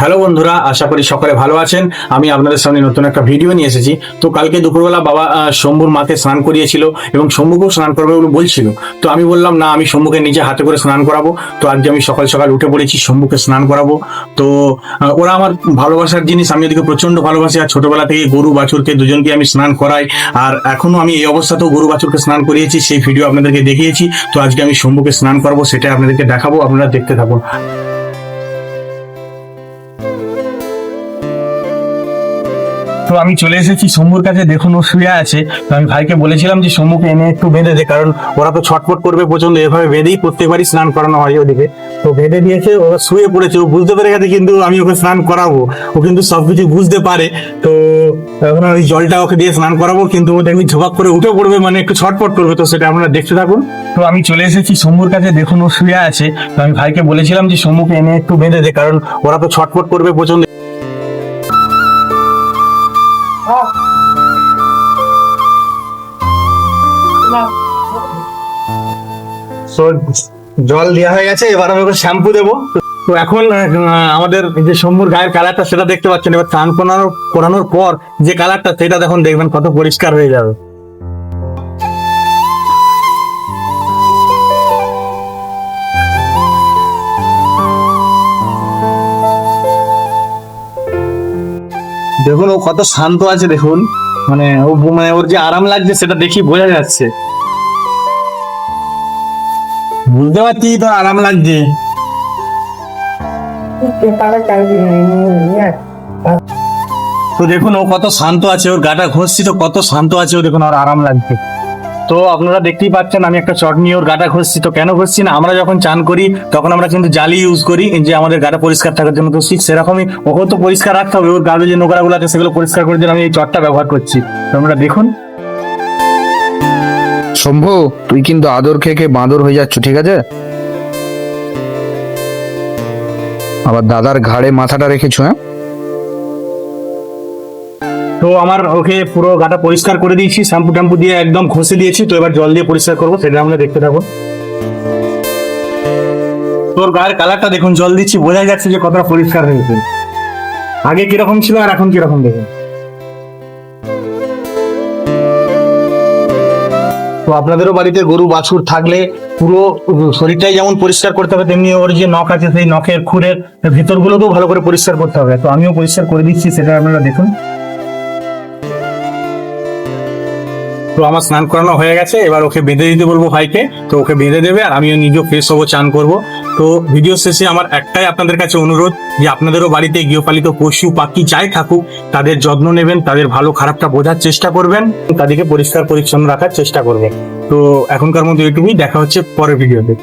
Hello বন্ধুরা, আশা করি সকলে ভালো আছেন। আমি আপনাদের সামনে নতুন একটা ভিডিও নিয়ে এসেছি। তো কালকে দুপুরবেলা বাবা শম্ভুর মাকে স্নান করিয়েছিল এবং শম্ভুকেও স্নান করবে বলে বলছিল। তো আমি বললাম, না, আমি শম্ভুকে নিজে হাতে করে স্নান করাবো। তো আজকে আমি সকাল সকাল উঠে পড়েছি, শম্ভুকে স্নান করাবো। তো ওরা আমার ভালোবাসার জিনিস, আমি ওদেরকে প্রচণ্ড ভালোবাসি। আর ছোটবেলা থেকে গরু বাছুরকে দুজনকে আমি স্নান করাই। আর এখনও আমি এই অবস্থাতেও গরু বাছুরকে স্নান করিয়েছি, সেই ভিডিও আপনাদেরকে দেখিয়েছি। তো আজকে আমি শম্ভুকে স্নান করাবো সেটা আপনাদেরকে দেখাবো। আপনারা দেখতে থাকুন। তো আমি চলে এসেছি। শম্ভুর কাছে দেখুন, ও শুয়ে আছে। তো আমি ভাইকে বলেছিলাম যে, শম্ভুকে এনে একটু বেঁধে দে, কারণ ওরা তো ছটফট করবে প্রচণ্ড। এভাবে বেঁধেই প্রত্যেকবারই স্নান করানো হয় ওদিকে। তো বেঁধে দিয়েছে ও শুয়ে পড়েছে। ও বুঝতে পেরে গেছে কিন্তু আমি ওকে স্নান করাবো। ও কিন্তু সবকিছু বুঝতে পারে। তো এখন ওই জলটা ওকে দিয়ে স্নান করাবো, কিন্তু ও দেখবি ঝোপাক করে উঠে পড়বে মানে একটু ছটফট করবে। তো সেটা আপনারা দেখতে থাকুন। তো আমি চলে এসেছি। শম্ভুর কাছে দেখুন, ও শুয়ে আছে। তো আমি ভাইকে বলেছিলাম যে, শম্ভুকে এনে একটু বেঁধে দে, কারণ ওরা তো ছটফট করবে প্রচণ্ড। তো জল দেওয়া হয়ে গেছে, এবার আমি শ্যাম্পু দেবো। তো এখন আমাদের যে শম্ভুর গায়ের কালারটা সেটা দেখতে পাচ্ছেন। এবার স্নান করানোর করানোর পর যে কালারটা সেটা দেখুন, দেখবেন কত পরিষ্কার হয়ে যাবে। দেখুন, ও কত শান্ত আছে, দেখুন। মানে ও মানে ওর যে আরাম লাগছে সেটা দেখি বোঝা যাচ্ছে। বুঝতে পারছি তোর আরাম লাগছে। তো দেখুন ও কত শান্ত আছে, ওর গাটা ঘষছি তো কত শান্ত আছে, ও দেখুন আর আরাম লাগছে। তো আপনারা দেখতেই পাচ্ছেন, আমি একটা চট নিয়ে ওর গাটা ঘষছি। তো কেন ঘষছি না? আমরা যখন চান করি, তখন আমরা কিন্তু জালি ইউজ করি যে আমাদের গাটা পরিষ্কার থাকার জন্য। তো ঠিক সেরকমই ওকেও তো পরিষ্কার রাখতে হবে। ওর গাড়ি যে নোংরাগুলো আছে, সেগুলো পরিষ্কার করার জন্য আমি এই চটটা ব্যবহার করছি। তো আপনারা দেখুন। শম্ভু, তুই কিন্তু আদর খেয়ে খেয়ে বাঁদর হয়ে যাচ্ছ, ঠিক আছে? আবার দাদার ঘাড়ে মাথাটা রেখেছো হ্যাঁ? তো আমার ওকে পুরো গাটা পরিষ্কার করে দিয়েছি, শ্যাম্পু ট্যাম্পু দিয়ে একদম ঘষে দিয়েছি, তো এবার জল দিয়ে পরিষ্কার করব, সেটা আমরা দেখতে থাকব। তোর গায়ের কালারটা দেখুন, জল দিচ্ছি বোঝা যাচ্ছে যে কতটা পরিষ্কার হয়েছে। আগে কীরকম ছিল আর এখন কীরকম দেখুন। তো আপনাদেরও বাড়িতে গরু, বাছুর থাকলে পুরো শরীরটাই যেমন পরিষ্কার করতে হবে, তেমনি ওর যে নখ আছে, সেই নখের খুরের ভিতরগুলোকেও ভালো করে পরিষ্কার করতে হবে। তো আমিও পরিষ্কার করে দিচ্ছি, সেটা আপনারা দেখুন। তো আমার স্নান করানো হয়ে গেছে, এবার ওকে বেঁধে দিতে বলব ভাইকে। তো ওকে বেঁধে দেবে আর আমিও নিজেও ফ্রেশ হব, চান করব। তো ভিডিও শেষে আমার একটাই আপনাদের কাছে অনুরোধ যে আপনাদেরও বাড়িতে গৃহপালিত পশু, পাখি যাই থাকুক, তাদের যত্ন নেবেন, তাদের ভালো খারাপটা বোঝার চেষ্টা করবেন, তাদেরকে পরিষ্কার পরিচ্ছন্ন রাখার চেষ্টা করবেন। তো এখনকার মধ্যে এটুকুই দেখা হচ্ছে পরের ভিডিওতে